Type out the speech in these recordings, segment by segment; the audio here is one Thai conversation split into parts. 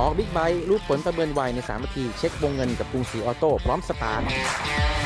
ออกบิ๊กไบค์รูปผลประเมินไวใน3นาที เช็ควงเงินกับกรุงศรีออโต้พร้อมสตาร์ท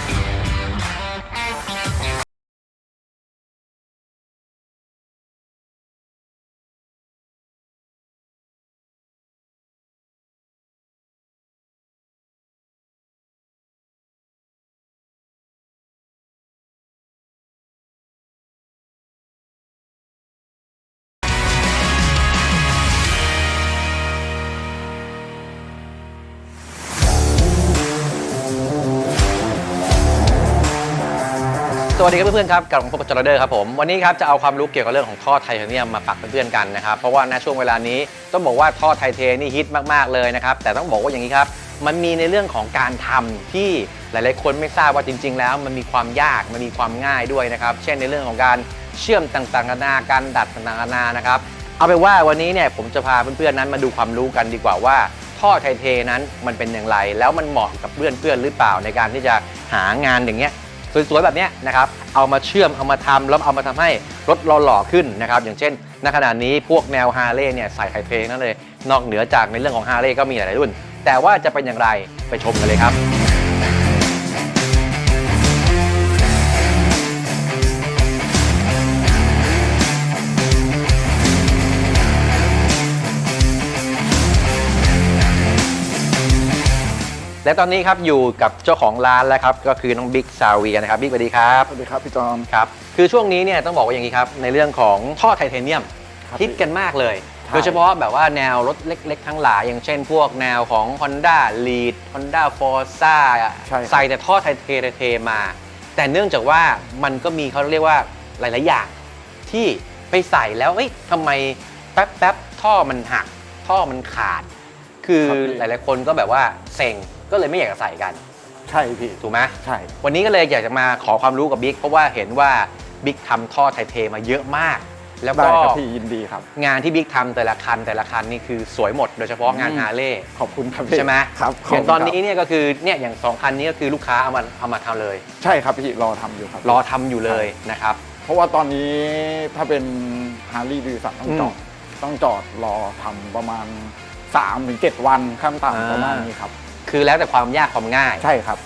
วัสดีครับเพื่อนๆครับกับผมพบกับจอร์เดอร์ครับผมวันนี้ครับจะเอาความรู้เกี่ยวกับเรื่องของท่อไทเทเนียมมาฝากเพื่อนๆกันนะครับเพราะว่าในช่วงเวลานี้ต้องบอกว่าท่อไทเทนี่ฮิตมากๆเลยนะครับแต่ต้องบอกว่าอย่างนี้ครับมันมีในเรื่องของการทำที่หลายๆ คนไม่ทราบว่าจริง ๆ แล้ว มันมีความยากมันมีความง่ายด้วยนะครับเช่นในเรื่องของการเชื่อมต่างๆนานาการดัดต่างๆนานานะครับเอาเป็นว่าวันนี้เนี่ยผมจะพาเพื่อนๆนั้นมาดูความรู้กันดีกว่าว่าท่อไทเทนั้นมันเป็นอย่างไร แล้วมันเหมาะกับเพื่อนๆหรือเปล่าในการที่จะหางานอย่างเงี้ย สวยๆแบบนี้นะครับเอามาเชื่อมเอามาทำแล้วเอามาทำให้รถเราหล่อขึ้นนะครับอย่างเช่นณขณะนี้พวกแนวฮาร์เลย์เนี่ยใส่ไฮเพลงนั่นเลย นอกเหนือจากในเรื่องของฮาร์เลย์ก็มีหลายรุ่น แต่ว่าจะเป็นอย่างไรไปชมกันเลยครับ และตอนนี้ครับอยู่กับเจ้าของร้านแล้วครับก็คือน้องบิ๊กซาเวียนะครับบิ๊กสวัสดีครับสวัสดีครับพี่จอม ครับคือช่วงนี้เนี่ยต้องบอกว่าอย่างนี้ครับในเรื่องของท่อไทเทเนียมครับฮิตกันมากเลย ใช่ โดยเฉพาะแบบว่าแนวรถเล็กๆ ทั้งหลาย อย่างเช่นพวกแนวของ Honda Lead Honda Forza ใช่ครับ ใส่แต่ท่อไทเทเทมา แต่เนื่องจากว่ามันก็มีเขาเรียกว่าหลาย ๆ อย่างที่ไปใส่แล้วเอ้ยทำไมแป๊บแป๊บๆท่อมันหัก ท่อมันขาด คือครับพี่หลายๆ คนก็แบบว่าเซ็งก็เลยไม่อยากจะใส่กัน ใช่พี่ ถูกไหมใช่ วันนี้ก็เลยอยากจะมาขอความรู้กับบิ๊กเพราะว่าเห็นว่าบิ๊กทำท่อไทเทมาเยอะมาก แล้วได้ก็ครับพี่ยินดีครับ งานที่บิ๊กทำแต่ละคันแต่ละคันนี่คือสวยหมดโดยเฉพาะงานอืม ฮาร์เลย์ขอบคุณครับพี่ใช่ไหมครับอย่างตอนนี้ขบคุณคเนี่ยก็คือเนี่ยอย่างสองคันนี้ก็คือลูกค้าเอามาเอามาทำเลยรับใช่ครับพี่รอทำอยู่ครับ รอทำอยู่เลยนะครับ เพราะว่าตอนนี้ถ้าเป็นฮาร์ลีย์ดิวสันต้องอืมจอด ต้องจอดรอทำประมาณ3-7ถึง7วันขั้นอ่า ต่ำประมาณนี้ครับ คือแล้วแต่ความยากความง่ายใช่ครับ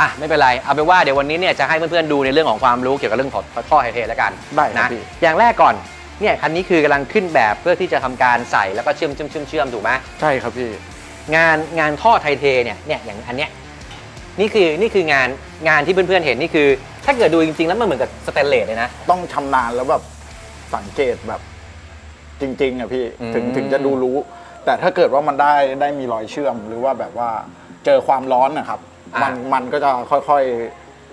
อะไม่เป็นไรเอาเป็นว่าเดี๋ยววันนี้เนี่ยจะให้เพื่อนๆดูในเรื่องของความรู้เกี่ยวกับเรื่องของท่อไทเทแล้วกันได้ครับนะพี่ อย่างแรกก่อนเนี่ยคันนี้คือกำลังขึ้นแบบเพื่อที่จะทำการใส่แล้วก็เชื่อมเชื่อมเชื่อมเชื่อมถูกไหมใช่ครับพี่ งานงานท่อไทเทเนี่ยเนี่ยอย่างอันเนี้ยนี่คือนี่คืองานงานที่เพื่อนๆเห็นนี่คือ ถ้าเกิดดูจริงๆ แล้วมันเหมือนกับสแตนเลสเลยนะ ต้องชำนาญแล้วแบบสังเกตแบบ จริง ๆอะพี่อืมถึงถึงจะดูรู้ แต่ถ้าเกิดว่ามันได้ได้มีรอยเชื่อมหรือว่าแบบว่า เจอความร้อนนะครับมันมันก็จะค่อย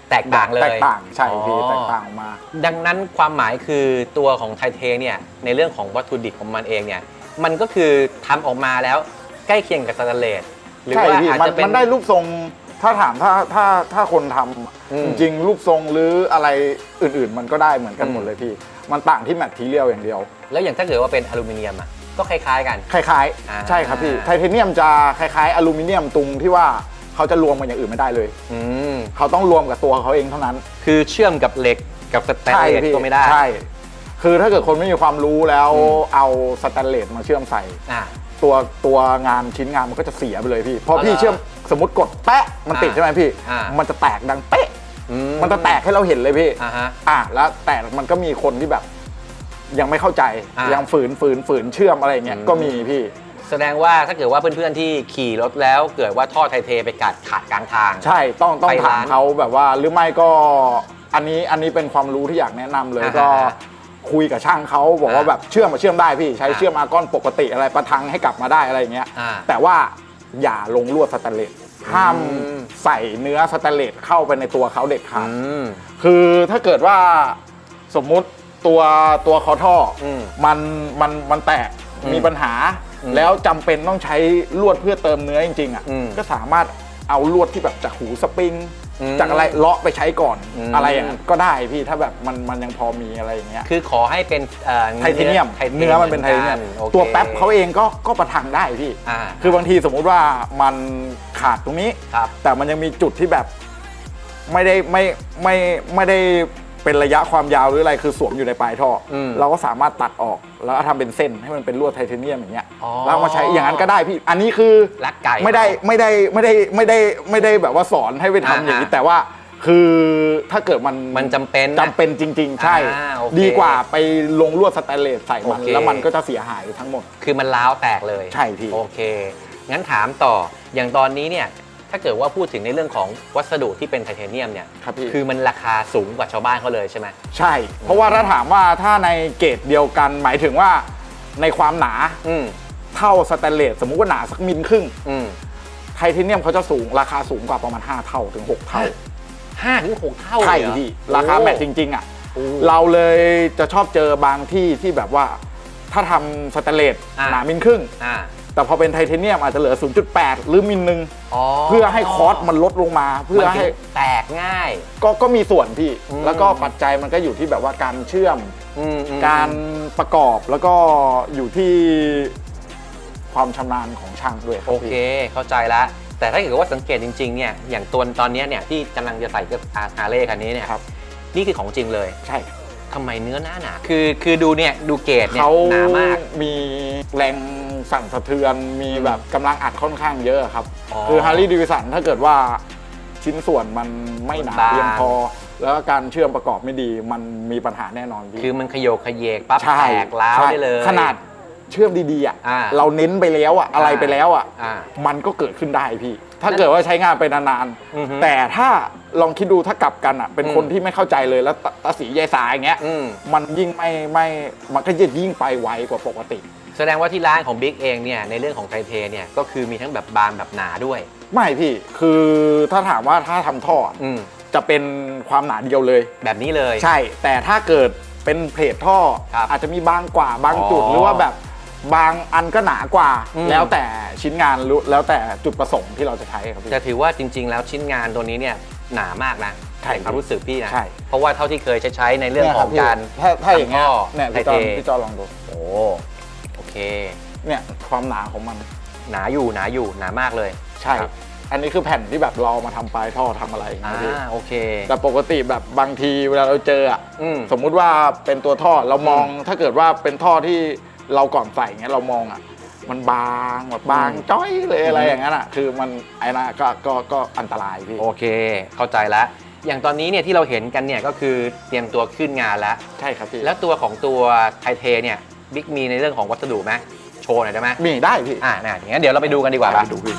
แตกๆต่างเลยแตกต่างใช่พี่อ๋อแตกต่างออกมา ดังนั้นความหมายคือตัวของไทเทเนี่ยในเรื่องของวัตถุดิบของมันเองเนี่ยมันก็คือทำออกมาแล้วใกล้เคียงกับสแตนเลสหรือใช่ว่าพี่อาจมันจะเป็น มันได้รูปทรงถ้าถามถ้าถ้าถ้าคนทำอืมจริงๆรูปทรงหรืออะไรอื่นๆ มันก็ได้เหมือนกันอืมหมดเลยพี่ มันต่างที่แมททีเรียลอย่างเดียว แล้วอย่างถ้าเกิดว่าเป็นอลูมิเนียมอะ ก็คล้าย ๆ กัน คล้ายอ่า ๆ ใช่ครับพี่ ไทเทเนียมจะคล้ายๆอลูมิเนียมตรงที่ว่าเขาจะรวมกันอย่างอื่นไม่ได้เลย อืมเขาต้องรวมกับตัวเขาเองเท่านั้น คือเชื่อมกับเหล็กกับสแตนใช่เลสพี่ก็ไม่ได้ใช่ คือถ้าเกิดคนไม่มีความรู้แล้วอืมเอาสแตนเลสมาเชื่อมใส่ อ่า ตัวตัวงานชิ้นงานมันก็จะเสียไปเลยพี่เพราะอ๋อพี่เหรอเชื่อมสมมติกดแปะมันติดอ่าใช่ไหมพี่ อ่ามั มันจะแตกดังเป๊ะ อืมันจะแตกให้เราเห็นเลยพี่ อ่าฮะ อะแล้วแต่มันก็มีคนที่แบบ ยังไม่เข้าใจอะยังฝืนฝืนฝืนเชื่อมอะไรอย่างเงี้ยอืมก็มีพี่ แสดงว่าถ้าเกิดว่าเพื่อนๆที่ขี่รถแล้วเกิดว่าท่อไทเทไปกัดขาดกลางทาง ใช่ต้องต้องไปถาร้ามนเขาแบบว่าหรือไม่ก็อันนี้อันนี้เป็นความรู้ที่อยากแนะนำเลยอ่าฮะก็คุยกับช่างเขาบอกว่าอ่าแบบเชื่อมมาเชื่อมได้พี่ใช้อ่าเชื่อมอาก้อนปกติอะไรประทังให้กลับมาได้อะไรอย่างเงี้ยอ่าแต่ว่าอย่าลงลวดสแตนเลสห้ามอืม ใส่เนื้อสแตนเลสเข้าไปในตัวเขาเด็ดขาด อืม คือถ้าเกิดว่าสมมุติ ตัวตัวคอท่ออมมันมันมันแตกอืมมีปัญหาอืมแล้วจำเป็นต้องใช้ลวดเพื่อเติมเนื้อจริงๆอะอืมก็สามารถเอาลวดที่แบบจากหูสปริง อืมจากอะไรเลาะไปใช้ก่อนอืม อะไรอย่างนั้นก็ได้พี่ถ้าแบบมันมันยังพอมีอะไรอย่างเงี้ย คือขอให้เป็นเอ่อไทเทเนียมไทเนื้อมันเป็นไทเทเนียมโอค ตัวแป๊บเขาเองก็ก็ประทังได้พี่ อ่าคือบางทีสมมุติว่ามันขาดตรงนี้ ครับแต่มันยังมีจุดที่แบบไม่ได้ไม่ไม่ไม่ได้ เป็นระยะความยาวหรืออะไรคือสวมอยู่ในปลายท่ออมเราก็สามารถตัดออกแล้วก็ทำเป็นเส้นให้มันเป็นลวดไทเทเนียมอย่างเงี้ยอ๋อแล้วเอามาใช้อย่างนั้นก็ได้พี่อันนี้คือลักไก่ไม่ได้ไม่ได้ไม่ได้ไม่ได้ไม่ได้แบบว่าสอนให้ไปทำอย่างนี้อ่าแต่ว่าคือถ้าเกิดมันมันจำเป็นนะจำเป็นจริง ๆ ใช่ อ่าโอเคดีกว่าไปลงลวดสแตนเลสใส่มันโอเค แล้วมันก็จะเสียหายทั้งหมด คือมันล้าวแตกเลยใช่พี่ โอเค งั้นถามต่ออย่างตอนนี้เนี่ย ถ้าเกิดว่าพูดถึงในเรื่องของวัสดุที่เป็นไทเทเนียมเนี่ยครับพี่ คือมันราคาสูงกว่าชาวบ้านเขาเลยใช่ไหม ใช่ เพราะว่าถ้าถามว่าถ้าในเกรดเดียวกันหมายถึงว่าในความหนาอืมเท่าสแตนเลสสมมุติว่าหนาสักมิลครึ่งอืมไทเทเนียมเขาจะสูงราคาสูงกว่าประมาณ 5 เท่าถึง 6 เท่าห้าถึงหกเท่าเลยใช่เหรอพี่ราคาแมทจริง ๆ อะ โอ้ เราเลยจะชอบเจอบางที่ที่แบบว่า ถ้าทำสแตนเลสอ่า หนามิลครึ่ง อ่า แต่พอเป็นไทเทเนียมอาจจะเหลือ 0.8 หรือมิลนึง อ๋อเพื่อให้คอสมันลดลงมา เพื่อมันถึให้งแตกง่าย ก็ก็มีส่วนพี่ อืม แล้วก็ปัจจัยมันก็อยู่ที่แบบว่าการเชื่อม อืมอืมการประกอบแล้วก็อยู่ที่ความชำนาญของช่างด้วยครับโอเค พี่เข้าใจละ แต่ถ้าเกิดว่าสังเกตจริงๆ เนี่ย อย่างตัวตอนเนี้ยเนี่ยที่กำลังจะใส่กับอาฮาเล่คันนี้เนี่ยครับนี่คือของจริงเลย ใช่ ทำไมเนื้อหนาหนา คือ คือดูเนี่ย ดูเกรดเนี่ยเขาหนามาก มีแรง สั่นสะเทือนมีแบบกำลังอัดค่อนข้างเยอะครับ อ๋อคือฮาร์ l ี y ดิวิสันถ้าเกิดว่าชิ้นส่วนมันไม่หนาบาง เพียงพอ แล้วก็การเชื่อมประกอบไม่ดีมันมีปัญหาแน่นอนพี่คือมันขยโยกขยเยกปั๊บใช่แตกล้าวใช่ได้เลย ขนาดเชื่อมดีๆอะอ่าเราเน้นไปแล้วอะอะไรอ่าไปแล้วอะอ่ามันก็เกิดขึ้นได้พี่ ถ้าเกิดว่าใช้งานไปนานอือฮึๆแต่ถ้าลองคิดดูถ้ากลับกันอะเป็นอืมคนที่ไม่เข้าใจเลยแล้วตตาสียายสายอย่างเงี้ยอืม มันยิ่งไม่ไม่มันก็จะยิ่งไปไวกว่าปกติ แสดงว่าที่ร้านของบิ๊กเองเนี่ยในเรื่องของไทเทเนี่ยก็คือมีทั้งแบบบางแบบหนาด้วย ไม่พี่คือถ้าถามว่าถ้าทำท่อออืมจะเป็นความหนาเดียวเลย แบบนี้เลย ใช่ แต่ถ้าเกิดเป็นเพลทท่อ ครับอาจจะมีบางกว่าบางจุดอ๋อหรือว่าแบบบางอันก็หนากว่า อืม แล้วแต่ชิ้นงานรู้แล้วแต่จุดประสงค์ที่เราจะใช้ครับพี่แต่ถือว่าจริง ๆ แล้วชิ้นงานตัวนี้เนี่ยหนามากนะใช่นความรู้สึกพี่นะใช่ เพราะว่าเท่าที่เคยใช้ใช้ในเรื่องนี่ยของพี่การถ้าถ้าอย่างเงี้ยทำท่อเนี่ยพี่ไทจอเท พี่จอลองดู โอ้โอ เค เนี่ยความหนาของมัน หนาอยู่หนาอยู่หนามากเลยใช่ ครับอันนี้คือแผ่นที่แบบเราเอามาทำปลายท่อทำอะไรอย่างอ่าเงี้ยพี่โอเค แต่ปกติแบบบางทีเวลาเราเจออะอืม สมมุติว่าเป็นตัวท่อเรามองถ้าเกิดว่าเป็นท่อที่เราก่อนใส่เงี้ยเรามองอะมันบางแบบบางอืมจ้อยเลยอะไรอืมอย่างนั้นอะคือมันไอ้นะก็ก็ก็อันตรายพี่ โอเค เข้าใจแล้ว อย่างตอนนี้เนี่ยที่เราเห็นกันเนี่ยก็คือเตรียมตัวขึ้นงานแล้ว ใช่ครับพี่แล้วตัวของตัวไทเทเนี่ย บิ๊กมีในเรื่องของวัสดุไหมโชว์หน่อยได้ไหมมีได้พี่อ่าน่ะอย่างนั้นเดี๋ยวเราไปดูกันดีกว่าปะดูพี่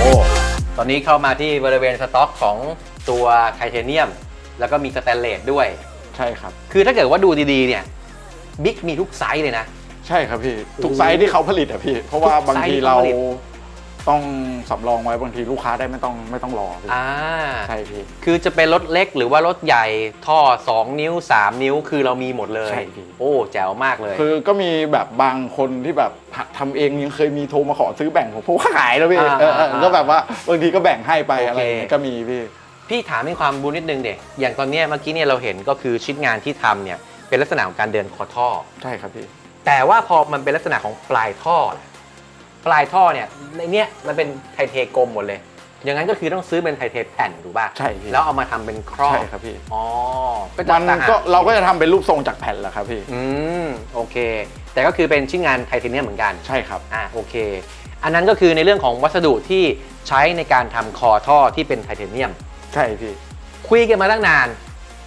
โอ้ ตอนนี้เข้ามาที่บริเวณสต็อกของตัวไทเทเนียม แล้วก็มีสแตนเลสด้วย ใช่ครับ คือถ้าเกิดว่าดูดีๆ เนี่ย บิ๊กมีทุกไซส์เลยนะ ใช่ครับพี่ทุกไซส์ที่เขาผลิตอะพี่เพราะว่าทุกไซส์บางทีที่เราเขาผลิตต้องสำรองไว้บางทีลูกค้าได้ไม่ต้องไม่ต้องรอพี่อ่าใช่พี่คือจะเป็นรถเล็กหรือว่ารถใหญ่ท่อ 2 นิ้ว 3 นิ้วคือเรามีหมดเลยใช่พี่โอ้แจ๋วมากเลย คือก็มีแบบบางคนที่แบบทำเองยังเคยมีโทรมาขอซื้อแบ่งผมผมก็ขายแล้วพี่อ่าเออเอออ่าก็แบบว่าบางทีก็แบ่งให้ไปโอเคอะไรอย่างเงี้ยก็มีพี่พี่ถามในความบูนิดนึงเด็กอย่างตอนเนี้ยเมื่อกี้เนี่ยเราเห็นก็คือชิ้นงานที่ทำเนี่ยเป็นลักษณะของการเดินคอท่อใช่ครับพี่ แต่ว่าพอมันเป็นลักษณะของปลายท่อล่ะปลายท่อเนี่ยในเนี้ยมันเป็นไทเทกลมหมดเลย อย่างนั้นก็คือต้องซื้อเป็นไทเทแผ่นถูกป่ะใช่พี่ แล้วเอามาทำเป็นครอบ ใช่ครับพี่อ๋อก็จะมันต่างหากก็เราก็จะทำเป็นรูปทรงจากแผ่นแหละครับพี่ อืม โอเค แต่ก็คือเป็นชิ้นงานไทเทเนียมเหมือนกัน ใช่ครับ อ่าโอเค อันนั้นก็คือในเรื่องของวัสดุที่ใช้ในการทำคอท่อที่เป็นไทเทเนียม ใช่พี่ คุยกันมาตั้งนาน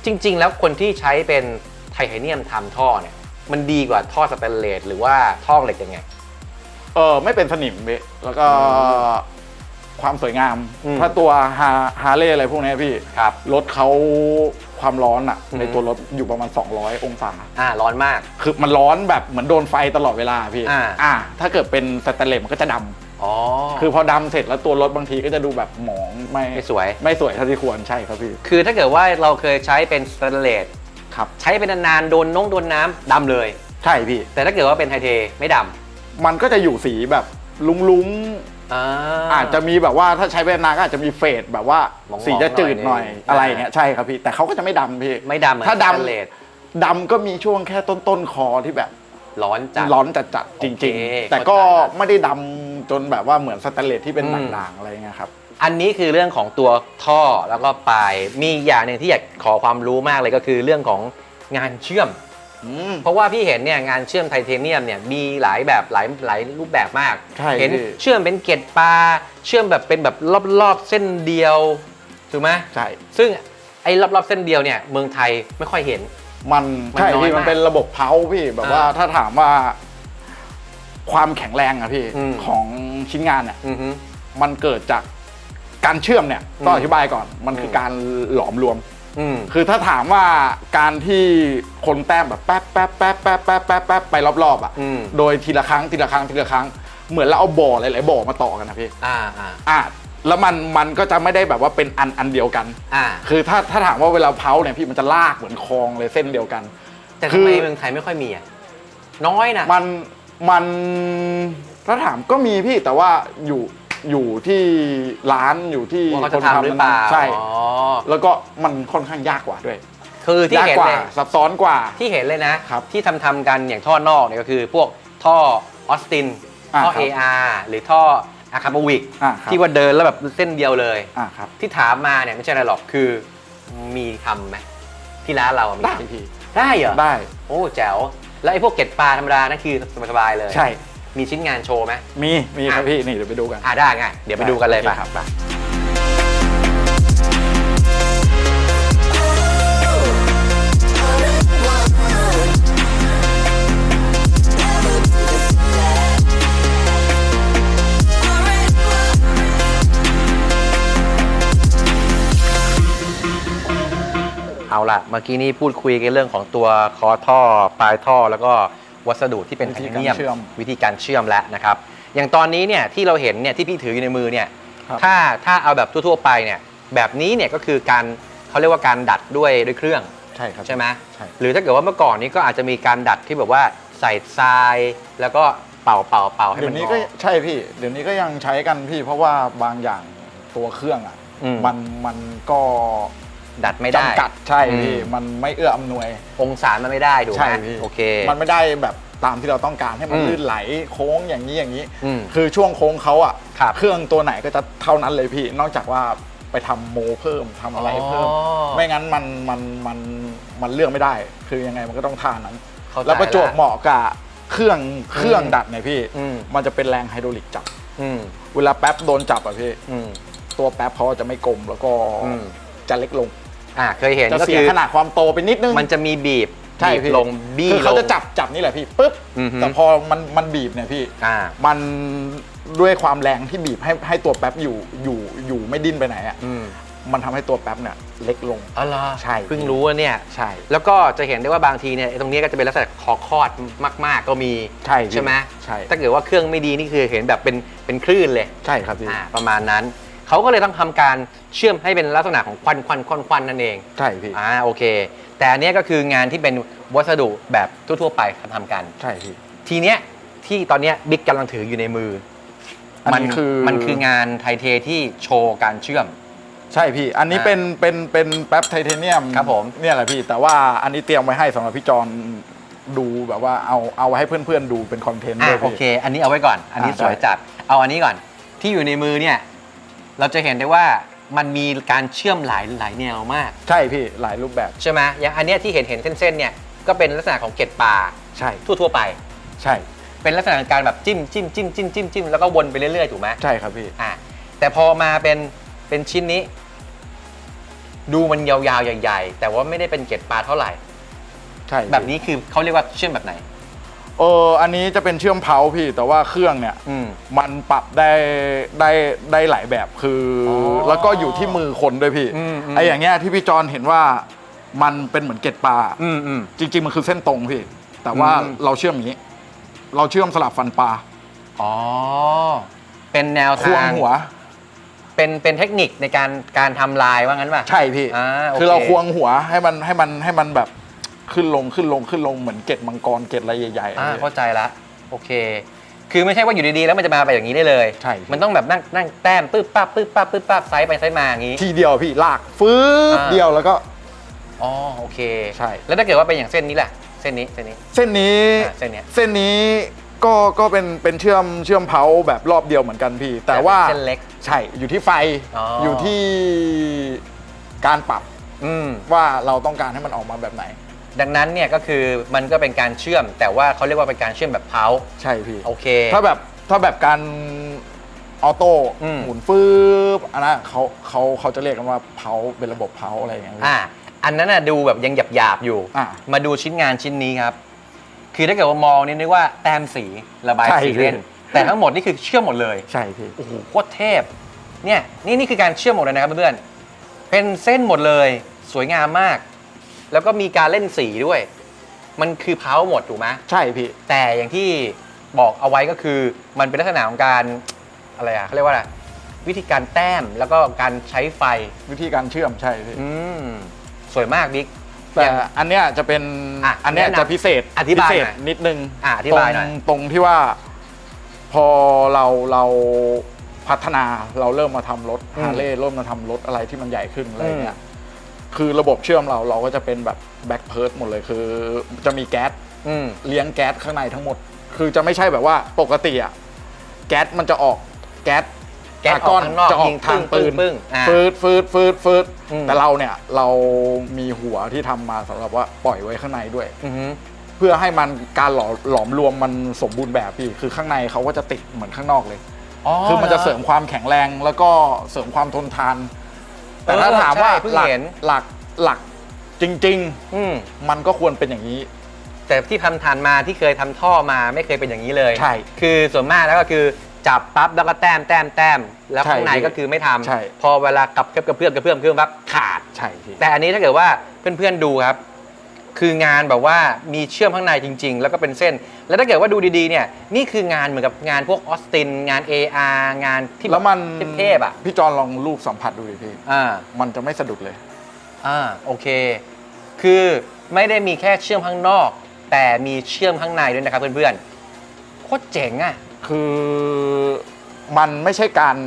จริง ๆ แล้วคนที่ใช้เป็นไทเทเนียมทำท่อเนี่ย มันดีกว่าท่อสแตนเลสหรือว่าท่อเหล็กยังไง เออไม่เป็นสนิมพี่แล้วก็ความสวยงามอืม ถ้าตัวฮาฮาเล่อะไรพวกเนี้ยพี่ ครับ รถเขาความร้อนอะอืม ในตัวรถอยู่ประมาณ 200 องศา อ่าร้อนมาก คือมันร้อนแบบเหมือนโดนไฟตลอดเวลาพี่อ่า อ่าถ้าเกิดเป็นสแตนเลสมันก็จะดำอ๋อคือพอดำเสร็จแล้วตัวรถบางทีก็จะดูแบบหมองไม่ไม่สวย ไม่สวยเท่าที่ควรใช่ครับพี่ คือถ้าเกิดว่าเราเคยใช้เป็นสแตนเลส ครับ ใช้เป็นนานๆโดนน้องโดนน้ำดำเลย ใช่พี่ แต่ถ้าเกิดว่าเป็นไทเทไม่ดมันก็จะอยู่สีแบบลุ้งำอ่า ๆ อาจจะมีแบบว่าถ้าใช้ไปนานก็อาจจะมีเฟดแบบว่าหมองๆสีจะจืดหน่อยหน่อยนึงอะไรอย่างเงี้ยใช่ครับพี่แต่เขาก็จะไม่ดำพี่ไม่ดำเหมือนถ้าดำสแตนเลสดำก็มีช่วงแค่ต้นต้นๆคอที่แบบ ร้อนจัด ร้อนจัดๆจโอริงเคๆแต่ก็เข้าใจละไม่ได้ดำจนแบบว่าเหมือนสแตนเลสที่เป็นอืม ด่างๆอะไรเงี้ยครับ อันนี้คือเรื่องของตัวท่อแล้วก็ปลายมีอย่างหนึ่งที่อยากขอความรู้มากเลยก็คือเรื่องของงานเชื่อม อืม เพราะว่าพี่เห็นเนี่ยงานเชื่อมไทเทเนียมเนี่ยมีหลายแบบหลายหลายรูปแบบมาก ใช่เห็นพี่ เชื่อมเป็นเกล็ดปลาเชื่อมแบบเป็นแบบรอบๆเส้นเดียวถูกไหมใช่ ซึ่งไอ้รอบๆเส้นเดียวเนี่ยเมืองไทยไม่ค่อยเห็น มันมันใช่น้อยพี่มากมันเป็นระบบเพาพี่แบบว่าอ่าถ้าถามว่า ความแข็งแรงอะพี่อืม ของชิ้นงานเนี่ยอือฮึ มันเกิดจาก การเชื่อมเนี่ยต้องอืมอธิบายก่อนมันคืออมการหลอมรวมอืมคือถ้าถามว่าการที่คนแต้มแบบแป๊บแป๊บแป๊บแป๊บแป๊บแป๊บแป๊บไปรอบๆอะอืมโดยทีละครั้งทีละครั้งทีละครั้ง เหมือนเราเอาบ่อหลายๆบ่อมาต่อกันนะพี่อ่าอ่าอะแล้วมันมันก็จะไม่ได้แบบว่าเป็นอันอันเดียวกันอ่าคือถ้าถ้าถามว่าเวลาเผาเนี่ยพี่มันจะลากเหมือนคลองเลยเส้นเดียวกัน แต่คืทำอไมเมืองไทยไม่ค่อยมีอะน้อยนะมันมันถ้าถามก็มีพี่แต่ว่าอยู่ อยู่ที่ร้านอยู่ที่ว่าเขาจะทำหรือเปล่าใช่ อ๋อแล้วก็มันค่อนข้างยากกว่าด้วยคือที่ยากเห็นกว่าเลยซับซ้อนกว่า ที่เห็นเลยนะ ครับที่ทำทำกันอย่างท่อนอกเนี่ยก็คือพวกท่อออสติน อ่าท่อ ครับ AR หรือท่ออะคาบวิก อ่าครับ ที่ว่าเดินแล้วแบบเส้นเดียวเลย อ่าครับ ที่ถามมาเนี่ยไม่ใช่อะไรหรอกคือมีทำไหมที่ร้านเราอะมีได้พี่ได้เหรอ ได้ โอ้แจ๋ว แล้วไอ้พวกเกล็ดปลาธรรมดานั่นคือสบายๆเลย ใช่ มีชิ้นงานโชว์ไหม มีมีครับอะพี่นี่เดี๋ยวไปดูกัน อ่าได้ไงเดี๋ยวไปดูกันเลยโอไปครับไปเอาล่ะเมื่อกี้นี้พูดคุยกันเรื่องของตัวคอท่อปลายท่อแล้วก็ วัสดุที่เป็นไทวิธีเทการเนียมเชื่อมวิธีการเชื่อมแล้วนะครับ อย่างตอนนี้เนี่ยที่เราเห็นเนี่ยที่พี่ถืออยู่ในมือเนี่ยครับถ้าถ้าเอาแบบทั่วๆไปเนี่ยแบบนี้เนี่ยก็คือการเขาเรียกว่าการดัดด้วยด้วยเครื่องใช่ครับใช่ไหมใช่หรือถ้าเกิดว่าเมื่อก่อนนี้ก็อาจจะมีการดัดที่แบบว่าใส่ทรายแล้วก็เป่าเป่าเป่าให้เดี๋ยมันวนี้งก็อใช่พี่ เดี๋ยวนี้ก็ยังใช้กันพี่ เพราะว่าบางอย่างตัวเครื่องอะอืมมันมันก็ ดัดไม่ได้ จำกัดใช่พี่อืม มันไม่เอื้ออำนวย องศามันไม่ได้ถูกไหใช่มพี่โอเค มันไม่ได้แบบตามที่เราต้องการให้มันอืมลื่นไหลโค้งอย่างนี้อย่างนี้ อืมคือช่วงโค้งเขาอะครับเครื่องตัวไหนก็จะเท่านั้นเลยพี่ นอกจากว่าไปทำโมเพิ่มทำอะไรเพิ่ม อ๋อไม่งั้นมันมันมันมันเลือกไม่ได้ คือยังไงมันก็ต้องท่านั้น เข้าใจแล้วประจวบเหมาะกับเครื่องเครื่องอืมดัดเนี่ยพี่ อืม มันจะเป็นแรงไฮดรอลิกจับ อืมเวลาแป๊บโดนจับอะพี่ อืม ตัวแป๊บเขาจะไม่กลมแล้วก็อืม จะเล็กลง อ่าเคยเห็นจะก็เสีคืยอขนาดความโตไปนิดนึง มันจะมีบีบใช่บีบพี่ลงบี้คือเขาลงจะจับจับนี่แหละพี่ปุ๊บอือฮึ แต่พอมันมันบีบเนี่ยพี่ อ่า มันด้วยความแรงที่บีบให้ให้ตัวแป๊บอยู่อยู่อยู่ไม่ดิ้นไปไหนอะอืมมันทำให้ตัวแป๊บเนี่ยเล็กลง อ๋อเหรอใช่ เพิ่งรู้ว่าเนี่ย ใช่ แล้วก็จะเห็นได้ว่าบางทีเนี่ยไอ้ตรงนี้ก็จะเป็นลักษณะคอคลอดมากๆก็มีใช่พี่ใช่ไหมใช่ ถ้าเกิดว่าเครื่องไม่ดีนี่คือเห็นแบบเป็นเป็นคลื่นเลย ใช่ครับพี่ อ่าประมาณนั้น เขาก็เลยต้องทำการเชื่อมให้เป็นลักษณะของควันควันควันควันนั่นเองใช่พี่ อ่าโอเค แต่อันเนี้ยก็คืองานที่เป็นวัสดุแบบทั่วๆไปทำกัน ใช่พี่ ทีเนี้ยที่ตอนเนี้ยบิ๊กกำลังถืออยู่ในมืออันมันี้คือ มันคืองานไทเทที่โชว์การเชื่อม ใช่พี่ อันนี้อ่าเป็นเป็นเป็นแป๊บไทเทเนียมครับผม เนี่ยแหละพี่ แต่ว่าอันนี้เตรียมไว้ให้สำหรับพี่จอนดูแบบว่าเอาเอาไว้ให้เพื่อนๆดูเป็นคอนเทนต์อะด้วยโอพี่ เค อันนี้เอาไว้ก่อน อันนี้อ่าสวยได้จัด เอาอันนี้ก่อน ที่อยู่ในมือเนี่ย เราจะเห็นได้ว่ามันมีการเชื่อมหลายหลายแนวมาก ใช่พี่หลายรูปแบบ ใช่ไหมอย่างอันเนี้ยที่เห็นเห็นเส้นๆเนี่ยก็เป็นลักษณะของเกล็ดปลาใช่ทั่วๆไป ใช่ เป็นลักษณะของการแบบจิ้มจิ้มจิ้มจิ้มจิ้มจิ้มแล้วก็วนไปเรื่อยๆถูกไหมใช่ครับพี่ อะแต่พอมาเป็นเป็นชิ้นนี้ ดูมันยาวๆใหญ่ ๆ แต่ว่าไม่ได้เป็นเกล็ดปลาเท่าไหร่ ใช่พี่แบบนี้คือเขาเรียกว่าเชื่อมแบบไหน เอออันนี้จะเป็นเชื่อมเผาพี่แต่ว่าเครื่องเนี่ยอืมมันปรับได้ได้ได้หลายแบบคือออแล้วก็อยู่ที่มือคนด้วยพี่อืมอืม ไออย่างเงี้ยที่พี่จอนเห็นว่ามันเป็นเหมือนเกล็ดปลา อืมอืม จริงๆ มันคือเส้นตรงพี่ แต่ว่าอืม เราเชื่อมอย่างนี้ เราเชื่อมสลับฟันปลาอ๋อ เป็นแนวควงทางหัว เป็นเป็นเทคนิคในการการทำลายว่างั้นป่ะ ใช่พี่ อ่าโอเค คือเราควงหัวให้มันให้มันให้มันแบบ ขึ้นลงขึ้นลงขึ้นลงเหมือนเกล็ดมังกรเกล็ดอะไรใหญ่ๆอ่าอะพี่เข้าใจละโอเค คือไม่ใช่ว่าอยู่ดีๆแล้วมันจะมาแบบอย่างนี้ได้เลย ใช่ มันต้องแบบนั่งนั่งแต้มปึ๊บปั๊บปึ๊บปั๊บปึ๊บปั๊บไซส์ไปไซส์มาอย่างนี้ ทีเดียวพี่ลากฟื้บอ่า เดียวแล้วก็ อ๋อโอเคใช่ แล้วถ้าเกิดว่าเป็นอย่างเส้นนี้แหละเส้นนี้เส้นนี้เส้นนี้ อะเส้นเนี้ย เส้นนี้ก็ก็เป็นเป็นเชื่อมเชื่อมเผาแบบรอบเดียวเหมือนกันพี่ แต่ว่าเส้นเล็กใช่อยู่ที่ไฟอ๋อออ ยู่ที่การปรับอืม ว่าเราต้องการให้มันออกมาแบบไหน ดังนั้นเนี่ยก็คือมันก็เป็นการเชื่อม แต่ว่าเขาเรียกว่าเป็นการเชื่อมแบบเพาใช่พี่ โอเค ถ้าแบบถ้าแบบการออโต้อืม หมุนฟืบอันนั้นเขาเขาเขาจะเรียกกันว่าเผาเป็นระบบเผาอะไรอย่างเงี้ยพี่ อ่าอันนั้นน่ะดูแบบยังหยาบๆอยู่ อะมาดูชิ้นงานชิ้นนี้ครับ คือถ้าเกิดว่ามองนี่นึกว่าแต้มสีระบายใช่สีเล่นพี่แต่ทั้งหมดนี่คือเชื่อมหมดเลย ใช่พี่ โอ้โหโคตรเทพ เนี่ยนี่นี่คือการเชื่อมหมดเลยนะครับเพื่อนๆเป็นเส้นหมดเลย สวยงามมาก แล้วก็มีการเล่นสีด้วย มันคือเพาหมดถูกไหมใช่พี่ แต่อย่างที่บอกเอาไว้ก็คือมันเป็นลักษณะของการอะไรอะเขาเรียกว่าอะไรวิธีการแต้มแล้วก็การใช้ไฟวิธีการเชื่อมใช่พี่อืมสวยมากบิ๊ก แต่อย่างอันเนี้ยจะเป็นอะอันเนี้ยแนะนำจะพิเศษอธิบายพิเศษหน่อยนิดนึงอะอธิบายหน่อย ตรงตรงที่ว่า พอเราเราพัฒนาเราเริ่มมาทำรถอืมฮาร์เลย์เริ่มมาทำรถอะไรที่มันใหญ่ขึ้นอะไรเงี้อืย คือระบบเชื่อมเราเราก็จะเป็นแบบแบ็คเพิร์ดหมดเลยคือจะมีแก๊สอืม เลี้ยงแก๊สข้างในทั้งหมด คือจะไม่ใช่แบบว่าปกติอะแก๊สมันจะออกแก๊สแก๊สออกข้างนอกจะออยิกงทางปืนปึ้งๆอ่าฟืดฟืดฟืดฟืดอืม แต่เราเนี่ยเรามีหัวที่ทำมาสำหรับว่าปล่อยไว้ข้างในด้วย อือฮึ เพื่อให้มันการหลอหลอมรวมมันสมบูรณ์แบบพี่คือข้างในเขาก็จะติดเหมือนข้างนอกเลย คือมันจะเสริมความแข็งแรงแล้วก็เสริมความทนทาน แต่ถ้าเออถามว่าใช่เพิ่งหลักเห็นหลักหลักจริง อืมๆ มันก็ควรเป็นอย่างนี้ แต่ที่ทำทานมาที่เคยทำท่อมาไม่เคยเป็นอย่างนี้เลยใช่คือส่วนมากแล้วก็คือจับปั๊บแล้วก็แต้มแต้มแต้มแล้วใช่ข้างในพี่ก็คือไม่ทำใช่ พอเวลากลับกระเพื่อมกระเพื่อมกระเพื่อมปั๊บขาด ใช่พี่ แต่อันนี้ถ้าเกิดว่าเพื่อนๆดูครับ คืองานแบบว่ามีเชื่อมข้างในจริง ๆ แล้วก็เป็นเส้น แล้วถ้าเกิดว่าดูดีๆเนี่ยนี่คืองานเหมือนกับงานพวกออสตินงาน AR งานที่แล้วมันเทพๆอะพี่จอนลองรูปสัมผัสดูดิพี่อ่ามันจะไม่สะดุดเลย อ่าโอเค คือไม่ได้มีแค่เชื่อมข้างนอก แต่มีเชื่อมข้างในด้วยนะครับเพื่อนๆโคตรเจ๋งอะ คือ มันไม่ใช่การ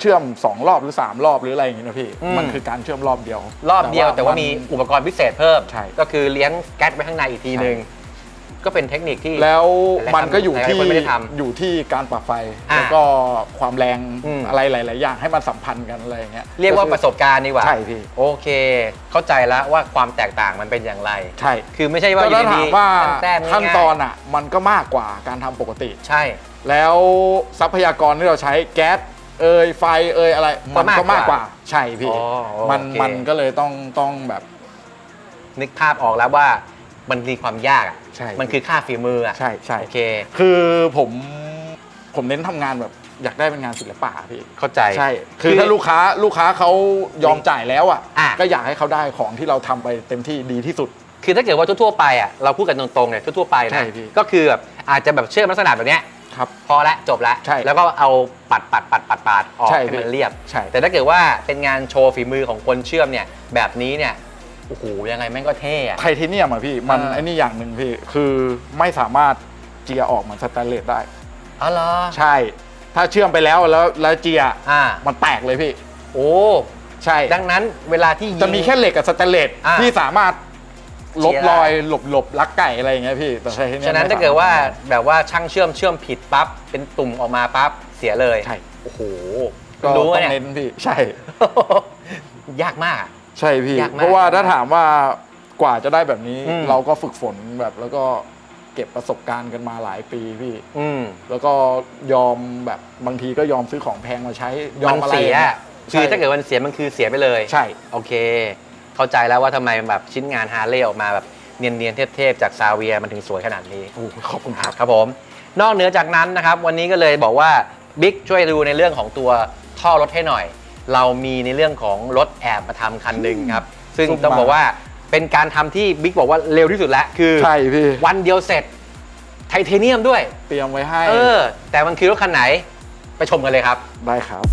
เชื่อม 2 รอบหรือ 3 รอบหรืออะไรอย่างนี้นะพี่ อืม มันคือการเชื่อมรอบเดียวรอบเดียวแต่ว่ามีนอุปกรณ์พิเศษเพิ่ม ใช่ ก็คือเลี้ยงแก๊สไว้ข้างในอีกทีหนึ่งก็เป็นเทคนิคที่ แล้วหลายๆมันก็อยู่หลายๆที่คนไม่ได้ทำอยู่ที่การปรับไฟ อ่าแล้วก็ความแรงอืม อะไรหลาย ๆ อย่างให้มันสัมพันธ์กันอะไรอย่างเงี้ยเรียกว่าคือประสบการณ์ดีกว่าใช่พี่โอเค เข้าใจแล้วว่าความแตกต่างมันเป็นอย่างไร ใช่คือไม่ใช่ว่าก็อยู่ถ้าดีถามว่าๆแต้มๆขั้นง่ายๆตอนอะมันก็มากกว่าการทำปกติ ใช่ แล้วทรัพยากรที่เราใช้แก๊สเอยไฟเอยอะไรก็มันก็มากกว่ามากกว่าใช่พี่อ๋อโอเคมันมันก็เลยต้องต้องแบบ นึกภาพออกแล้วว่ามันมีความยากอะใช่ มันคือค่าฝีมืออะใช่ใช่โอเค คือผมผมเน้นทำงานแบบอยากได้เป็นงานศิลปะพี่เข้าใจ ใช่ คือคือถ้าลูกค้าลูกค้าเขายอมจ่ายแล้วอะอะ ก็อยากให้เขาได้ของที่เราทำไปเต็มที่ดีที่สุด คือถ้าเกิดว่าทั่วๆไปอะเราพูดกันตรงๆเนี่ยทั่วๆไปใช่นะพี่ ก็คือแบบอาจจะแบบเชื่อมลักษณะแบบเนี้ย ครับพอละจบละใช่แล้วก็เอาปัดปัดปัดปัดปัดออกใช่ให้พี่มันเรียบ ใช่ แต่ถ้าเกิดว่าเป็นงานโชว์ฝีมือของคนเชื่อมเนี่ยแบบนี้เนี่ยโอ้โหยังไงแม่งก็เท่อะ ไทเทเนียมอะพี่ มันเออ ไอ้นี่อย่างหนึ่งพี่ คือไม่สามารถเจียออกเหมือนสแตนเลสได้ อ๋อเหรอใช่ ถ้าเชื่อมไปแล้วแล้วแล้วเจียอ่ามันแตกเลยพี่ โอ้ ใช่ ดังนั้นเวลาที่ยิง จะมีแค่เหล็กกับสแตนเลสอ่า ที่สามารถ ลบเจียได้รอยหลบหลบลักไก่อะไรอย่างเงี้ยพี่แต่ไทเทเนียมฉะนั้นไม่ถ้าเกิดว่าสมรถแบบว่าช่างเชื่อมเชื่อมผิดปั๊บเป็นตุ่มออกมาปั๊บเสียเลยใช่โอ้โหก็รู้ต้องเนี่ย เน้นพี่ใช่ ยากมากอะ ใช่พี่ ยากมากเพราะว่าถ้าถามว่ากว่าจะได้แบบนี้ อืม เราก็ฝึกฝนแบบแล้วก็เก็บประสบการณ์กันมาหลายปีพี่ อืม แล้วก็ยอมแบบบางทีก็ยอมซื้อของแพงมาใช้ยอมันมอะไรเสียางงี้คือถ้าเกิดมันเสียมันคือเสียไปเลย ใช่ โอเค เข้าใจแล้วว่าทำไมแบบชิ้นงานฮาร์เลย์ออกมาแบบเนียนๆเทพๆจากซาเวียมันถึงสวยขนาดนี้โอ้ขอบคุณครับครับผม นอกเหนือจากนั้นนะครับ วันนี้ก็เลยบอกว่าบิ๊กช่วยดูในเรื่องของตัวท่อรถให้หน่อย เรามีในเรื่องของรถแอบมาทำคันหนึ่งครับ ซึ่งซุปต้องมาบอกว่าเป็นการทำที่บิ๊กบอกว่าเร็วที่สุดแล้วคือใช่พี่วันเดียวเสร็จไทเทเนียมด้วย เตรียมไว้ให้ เออ แต่มันคือรถคันไหนไปชมกันเลยครับ ได้ครับ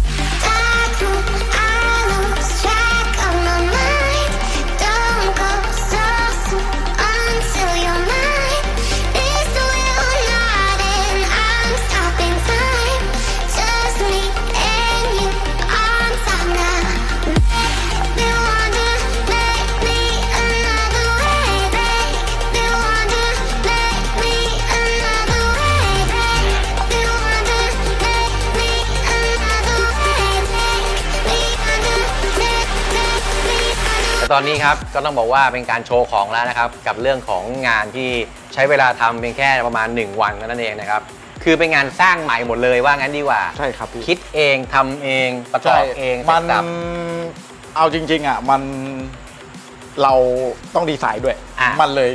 อนนี้ครับก็ต้องบอกว่าเป็นการโชว์ของแล้วนะครับกับเรื่องของงานที่ใช้เวลาทำเพียงแค่ประมาณ 1 วันเท่านั้นเองนะครับคือเป็นงานสร้างใหม่หมดเลยว่างั้นดีกว่า ใช่ครับพี่คิดเองทำเองประกอบเองมันเสร็จสับเอาจริง ๆอะมันเราต้องดีไซน์ด้วย อะมันเลย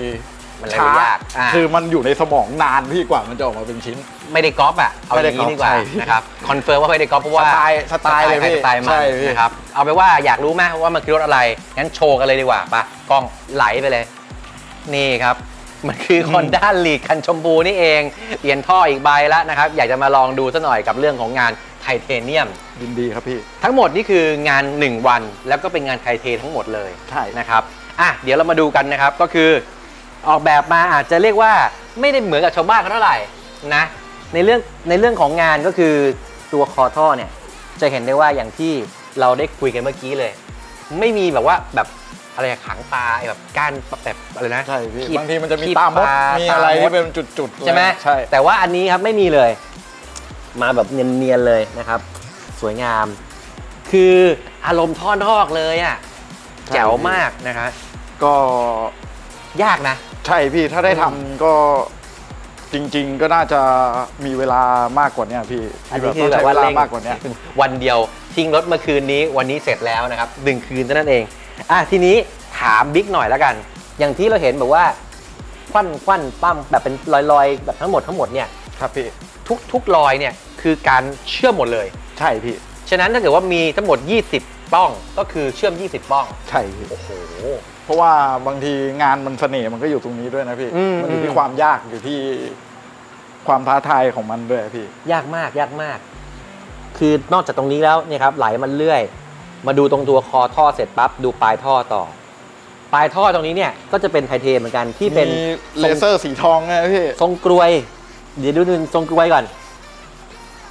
มันเลยช้า ยากอะ คือมันอยู่ในสมองนานพี่กว่ามันจะออกมาเป็นชิ้น ไม่ได้ก๊อปอะเอาอย่างนี้ดีกว่าไม่ได้ก๊อปใช่นะครับคอนเฟิร์มว่าไม่ได้ก๊อปเพราะว่าสไตล์สไตล์เลยใครพี่สไตล์มันใช่พี่นะครับเอาไปนว่าอยากรู้ไหมว่ามันคือรถอะไรงั้นโชว์กันเลยดีกว่าปะกล้องไหลไปเลย นี่ครับมันคือ Honda l e a g คันชมพูนี่เองเปลี่ยนท่ออีกใบแล้วนะครับอยากจะมาลองดูซะหน่อยกับเรื่องของงานไทเทเนียมยินดีครับพี่ ทั้งหมดนี่คืองาน 1 วัน แล้วก็เป็นงานไทเททั้งหมดเลยใช่นะครับอะเดี๋ยวเรามาดูกันนะครับก็คือออกแบบมาอาจจะเรียกว่าไม่ได้เหมือนกับชาวบ้านเขาเท่าไหร่นะ ในเรื่องในเรื่องของงานก็คือตัวคอท่อเนี่ยจะเห็นได้ว่าอย่างที่เราได้คุยกันเมื่อกี้เลย ไม่มีแบบว่าแบบอะไรอะขังปลาไอ้แบบก้านแบบอะไรนะ ใช่พี่ขีดบางทีมันจะมีขีดตามดปลมีอะไรตามด ที่เป็นจุดๆใช่ไหมใช่ แต่ว่าอันนี้ครับไม่มีเลย มาแบบเนียนๆเลยนะครับ สวยงาม คืออารมณ์ท่อนทอกเลยอะใช่ แจ๋วมากนะคะก็ยากนะ ใช่พี่ถ้าได้ทำก็ จริง ๆ ก็น่าจะมีเวลามากกว่าเนี้ยพี่อันนี้ที่คือต้งแบบใช้ว่าเวลาเร่งมากกว่าเนี้ยวันเดียวทิ้งรถเมื่อคืนนี้วันนี้เสร็จแล้วนะครับหนึ่งคืนเท่านั้นเองอะทีนี้ถามบิ๊กหน่อยแล้วกัน อย่างที่เราเห็นแบบว่าควันควันปั้มแบบเป็นรอยๆ แบบทั้งหมดทั้งหมดเนี่ยครับพี่ทุกทุกรอยเนี่ยคือการเชื่อมหมดเลย ใช่พี่ ฉะนั้นถ้าเกิดว่ามีทั้งหมด 20 ป้องก็คือเชื่อม 20 ป้อง ใช่พี่โอ้โห เพราะว่าบางทีงานมันเสน่ห์มันก็อยู่ตรงนี้ด้วยนะพี่ อืม มันอยู่อืที่มความยากอยู่ที่ความท้าทายของมันด้วยพี่ ยากมากยากมาก คือนอกจากตรงนี้แล้วเนี่ยครับไหลมันเลื่อย มาดูตรงตัวคอท่อเสร็จปั๊บดูปลายท่อต่อ ปลายท่อตรงนี้เนี่ยก็จะเป็นไทเทเหมือนกันที่เป็นมีเลเซอร์สีทองนะพี่ ทรงกรวย เดี๋ยวดูดูทรงกรวยก่อน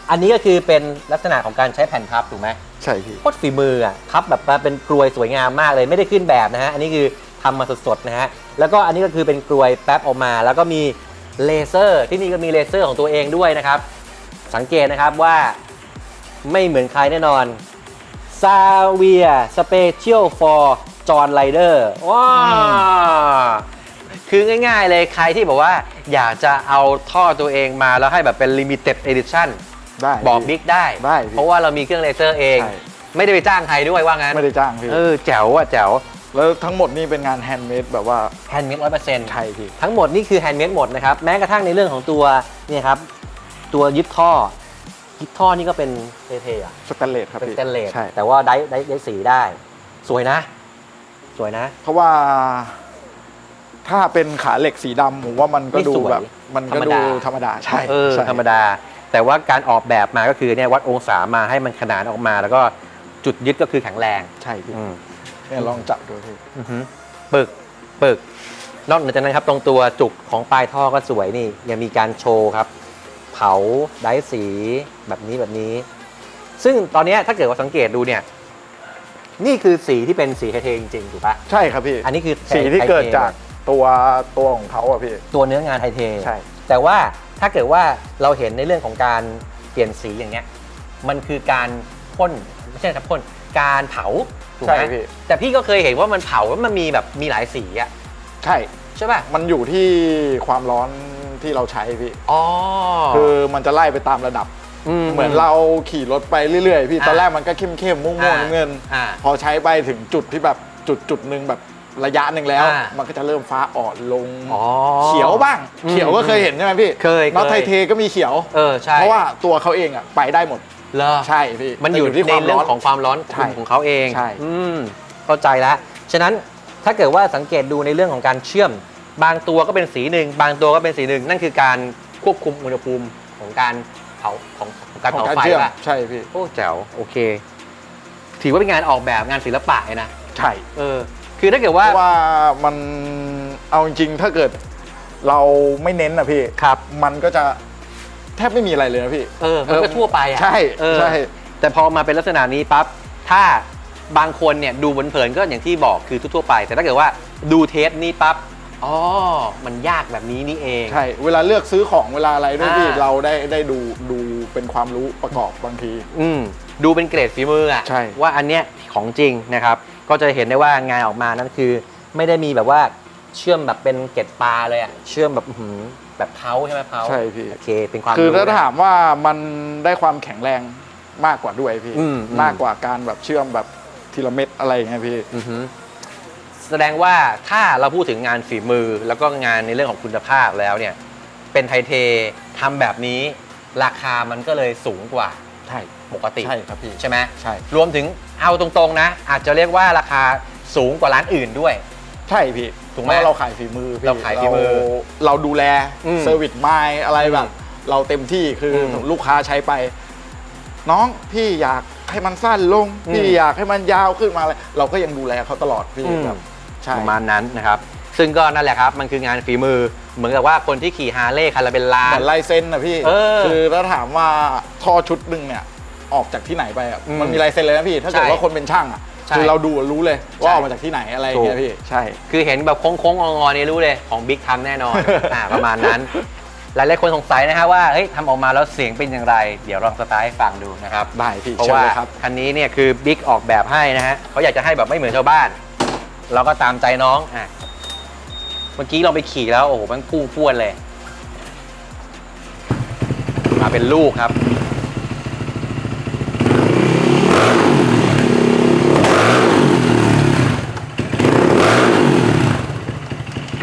อันนี้ก็คือเป็นลักษณะของการใช้แผ่นพับถูกไหม ใช่พี่โคตรฝีมืออะพับแบบมาเป็นกรวยสวยงามมากเลยไม่ได้ขึ้นแบบนะฮะ อันนี้คือทำมาสดๆนะฮะ แล้วก็อันนี้ก็คือเป็นกรวยแป๊บออกมา แล้วก็มีเลเซอร์ที่นี่ก็มีเลเซอร์ของตัวเองด้วยนะครับ สังเกตนะครับว่าไม่เหมือนใครแน่นอน ซาเวียสเปเชียลฟอร์จอห์นไรเดอร์ว้าคือง่ายๆเลยใครที่บอกว่าอยากจะเอาท่อตัวเองมาแล้วให้แบบเป็น limited edition ได้บอกพี่บิ๊กได้ได้พี่เพราะว่าเรามีเครื่องเลเซอร์เอง ใช่ ไม่ได้ไปจ้างใครด้วยว่างั้นไม่ได้จ้างพี่เออแจ๋วอะแจ๋วแล้วทั้งหมดนี่เป็นงานแฮนด์เมดแบบว่าแฮนด์เมดร้อยเปอร์เซ็นต์ใช่พี่ ทั้งหมดนี่คือแฮนด์เมดหมดนะครับ แม้กระทั่งในเรื่องของตัวเนี่ยครับ ตัวยึดท่อ ยึดท่อนี่ก็เป็นเท่ๆอะสแตนเลสครับเป็นพี่สเตนเลสใช่แต่ว่าได้ได้ได้สีได้ สวยนะ สวยนะ เพราะว่า ถ้าเป็นขาเหล็กสีดำผมว่ามันก็ไม่ดูสวยแบบ มันก็ธรรมดูดา ธรรมดาใช่เออใช่ ธรรมดา แต่ว่าการออกแบบมาก็คือเนี่ยวัดองศามาให้มันขนานออกมา แล้วก็จุดยึดก็คือแข็งแรงใช่พี่อืมเนี่ยลองจับดูพี่อือหือปึกปึก นอกจากนั้นครับ ตรงตัวจุกของปลายท่อก็สวยนี่ ยังมีการโชว์ครับ เผาได้สีแบบนี้แบบนี้ ซึ่งตอนเนี้ยถ้าเกิดว่าสังเกตดูเนี่ย นี่คือสีที่เป็นสีไทเทจริงๆถูกปะใช่ครับพี่อันนี้คือสีที่ไทเทเกิดจากตัวตัวของเขาอะพี่ ตัวเนื้องานไทเท ใช่ แต่ว่า ถ้าเกิดว่าเราเห็นในเรื่องของการเปลี่ยนสีอย่างเนี้ยมันคือการพ่นไม่ใช่ครับพ่นการเผาถูกไหใช่มพี่ แต่พี่ก็เคยเห็นว่ามันเผาแล้วมันมีแบบมีหลายสีอะใช่ ใช่ป่ะมันอยู่ที่ความร้อนที่เราใช้พี่ อ๋อ คือมันจะไล่ไปตามระดับ เหมือนเราขี่รถไปเรื่อยๆ พี่ อ่าตอนแรกมันก็เข้มๆม่วงอ่าๆน้ำเงิน อ่า พอใช้ไปถึงจุดที่แบบจุดจุดหนึ่งแบบ ระยะหนึ่งแล้ว อ่ามัมันก็จะเริ่มฟ้าอ่อนลงอ๋อเขียวบ้าง อืมเขียวก็เคยเห็นใช่ไหมพี่เคยน็อตเคย ไทเทก็มีเขียว เออใช่เพราะว่าตัวเขาเองอะไปได้หมด เลอใช่พี่มันอยู่แต่ที่คในวามเรื่ร้อองนของความร้อนใช่ ของเขาเองใช่ อืมเข้าใจแล้วฉะนั้นถ้าเกิดว่าสังเกตดูในเรื่องของการเชื่อม บางตัวก็เป็นสีหนึ่งบางตัวก็เป็นสีหนึ่งนั่นคือการควบคุมอุณหภูมิของการเผาของของการของเผาการไฟเชื่อมป่ะใช่พี่โอ้แจ๋วโอเค ถือว่าเป็นงานออกแบบงานศิลปะเลยนะ ใช่ เออ คือถ้าเกิดเพว่า ราะว่ามันเอาจริงๆถ้าเกิดเราไม่เน้นนะพี่ครับ มันก็จะแทบไม่มีอะไรเลยนะพี่เออมันก็ทั่วไปอะใช่เออใช่ แต่พอมาเป็นลักษณะนี้ปั๊บถ้าบางคนเนี่ยดูเผินๆก็อย่างที่บอกคือทั่วๆไป แต่ถ้าเกิดว่าดูเทปนี้ปั๊บอ๋อมันยากแบบนี้นี่เอง ใช่ เวลาเลือกซื้อของเวลาอะไรด้วยพี่อ่า เราได้ได้ดูดูเป็นความรู้ประกอบบางที อืมดูเป็นเกรดฝีมืออะใช่ ว่าอันเนี้ยของจริงนะครับ ก็จะเห็นได้ว่างานออกมานั้นคือ ไม่ได้มีแบบว่าเชื่อมแบบเป็นเกล็ดปลาเลยอะเชื่อมแบบอื้อหือแบบเท้าใช่ไหมเท้าใช่พี่ โอเค เป็นความคือถ้ารู้นะ ถามว่ามันได้ความแข็งแรงมากกว่าด้วยพี่อืมอืม มากกว่าการแบบเชื่อมแบบทีละเม็ดอะไรอย่างเงี้ยพี่ อือฮึแสดงว่าถ้าเราพูดถึงงานฝีมือ แล้วก็งานในเรื่องของคุณภาพแล้วเนี่ย เป็นไทเททำแบบนี้ ราคามันก็เลยสูงกว่า ใช่ ปกติใช่ครับพี่ใช่ไหมใช่ รวมถึงเอาตรงๆนะ อาจจะเรียกว่าราคาสูงกว่าร้านอื่นด้วย ใช่พี่ถูกไหมเพราะเราขายฝีมือพี่เราขายฝีมือเราเราดูแลอืมเซอร์วิสไมล์อะไรแบบ เราเต็มที่คืออมลูกค้าใช้ไป น้องพี่อยากให้มันสั้นลง อืม พี่อยากให้มันยาวขึ้นมาอะไรเราก็ยังดูแลเขาตลอดพี่อืมแบบใช่ ประมาณนั้นนะครับ ซึ่งก็นั่นแหละครับ มันคืองานฝีมือ เหมือนกับว่าคนที่ขี่ฮาร์เลย์คันละเป็นล้าเหนมือนลายเซ็นนะพี่ เออคือถ้าถามว่าท่อชุดหนึ่งเนี่ย ออกจากที่ไหนไปอะอืมมันมีลายเซ็นเลยนะพี่ ถ้าเกิดใช่ว่าคนเป็นช่างอะใช่คือเราดูรู้เลยใช่ว่าออกมาจากที่ไหนอะไรอย่างเงี้ยถูกพี่ ใช่ คือเห็นแบบโค้งๆ งอๆนี่รู้เลยของบิ๊กทำแน่นอน อ่าประมาณนั้น หลายๆคนสงสัยนะฮะว่าเฮ้ยทำออกมาแล้วเสียงเป็นอย่างไร เดี๋ยวลองสตาร์ทให้ฟังดูนะครับ ได้พี่เพราะเชิญว่าเลยครับ คันนี้เนี่ยคือบิ๊กออกแบบให้นะฮะเขาอยากจะให้แบบไม่เหมือนชาวบ้าน เราก็ตามใจน้องอะเมื่อกี้เราไปขี่แล้วโอ้โหมันพุ่งพรวดเลย มาเป็นลูกครับ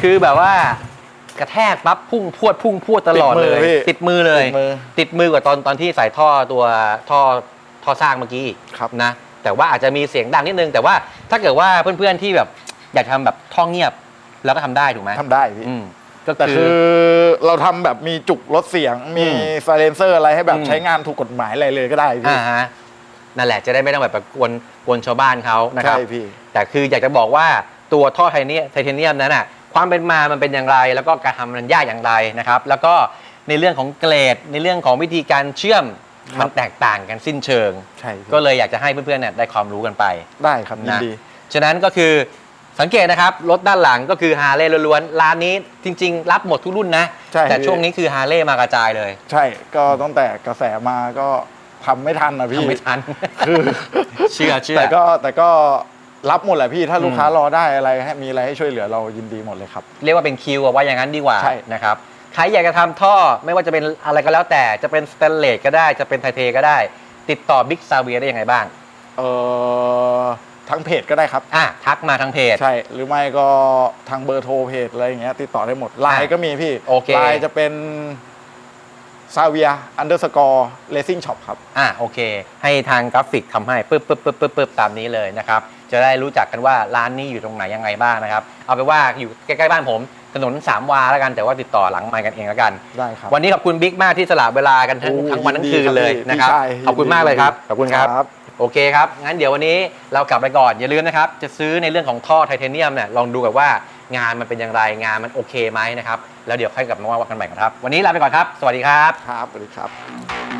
คือแบบว่ากระแทกปั๊บพุ่งพรวดพุ่งพรวดตลอดเลย ติดมือเลย ติดมือติดมือกว่าตอนตอนที่ใส่ท่อตัวท่อท่อสร้างเมื่อกี้อีกครับนะ แต่ว่าอาจจะมีเสียงดังนิดนึง แต่ว่าถ้าเกิดว่าเพื่อนๆที่แบบอยากทำแบบท่อเงียบแล้วก็ทำได้ถูกไหมทำได้พี่ อืมก็แต่คืคือ อเราทำแบบมีจุกลดเสียง มีอืมไซเลนเซอร์อะไรให้แบบอืม ใช้งานถูกกฎหมายอะไรเลยก็ได้พี่ อ่าฮะนั่นแหละจะได้ไม่ต้องแบบไปกวนกวนชาวบ้านเขานะครับ ใช่พี่ แต่คืออยากจะบอกว่าตัวท่อไทเนียไทเทเนียมนั้นอะ ความเป็นมามันเป็นอย่างไร แล้วก็การทำมันยากอย่างไรนะครับ แล้วก็ในเรื่องของเกรด ในเรื่องของวิธีการเชื่อมครับ มันแตกต่างกันสิ้นเชิง ใช่พี่ก็เลยอยากจะให้เพื่อนๆเนี่ยได้ความรู้กันไป ได้ครับยินนะ ดี ฉะนั้นก็คือสังเกตนะครับรถด้านหลังก็คือฮาร์เลย์ล้วนๆร้านนี้จริง ๆ รับหมดทุกรุ่นนะ ใช่แต่พี่ ช่วงนี้คือฮาร์เลย์มากระจายเลยใช่ก็ตั้งแต่กระแสมาก็ทำไม่ทันนะพี่ทำไม่ทัน คือ เชื่อเชื่อ แต่ก็แต่ก็ รับหมดแหละพี่ถ้าลูกค้าอืมรอได้อะไรให้มีอะไรให้ช่วยเหลือเรายินดีหมดเลยครับ เรียกว่าเป็นคิวอะว่าอย่างนั้นดีกว่าใช่ นะครับใครอยากจะทำท่อไม่ว่าจะเป็นอะไรก็แล้วแต่จะเป็นสเตนเลสก็ได้จะเป็นไทเทก็ได้ ติดต่อบิ๊กซาเวียได้ยังไงบ้างเอ่อทั้งเพจก็ได้ครับ อะทักมาทางเพจ ใช่หรือไม่ก็ทางเบอร์โทรเพจอะไรอย่างเงี้ยติดต่อได้หมดไลน์ก็มีพี่โอเค ไลน์จะเป็นซาเวียอันเดอร์สกอร์เลซิ่งช็อปครับ อะโอเค ให้ทางกราฟิกทำให้ปึ๊บปึ๊บปึ๊บปึ๊บปึ๊บตามนี้เลยนะครับ จะได้รู้จักกันว่าร้านนี้อยู่ตรงไหนยังไงบ้างนะครับ เอาไปนว่าอยู่ใกล้ๆบ้านผมถนนสามวาแล้วกันแต่ว่าติดต่อหลังไมค์กันเองแล้วกัน ได้ครับ วันนี้ขอบคุณบิ๊กมากที่สละเวลากันทั้งโอ้ทั้งวันทั้งยินดีคืนเลยครับพี่นะครับพี่ชายขอบคุณมากเลยครับ ยินดีขอบคุณครับ ครับ โอเคครับ งั้นเดี๋ยววันนี้เรากลับไปก่อน อย่าลืมนะครับ จะซื้อในเรื่องของท่อไทเทเนียมเนี่ยลองดูกับว่างานมันเป็นอย่างไร งานมันโอเคไหมนะครับ แล้วเดี๋ยวค่อยกลับมาว่ากันใหม่กันครับ วันนี้ลาไปก่อนครับ สวัสดีครับ ครับสวัสดีครับ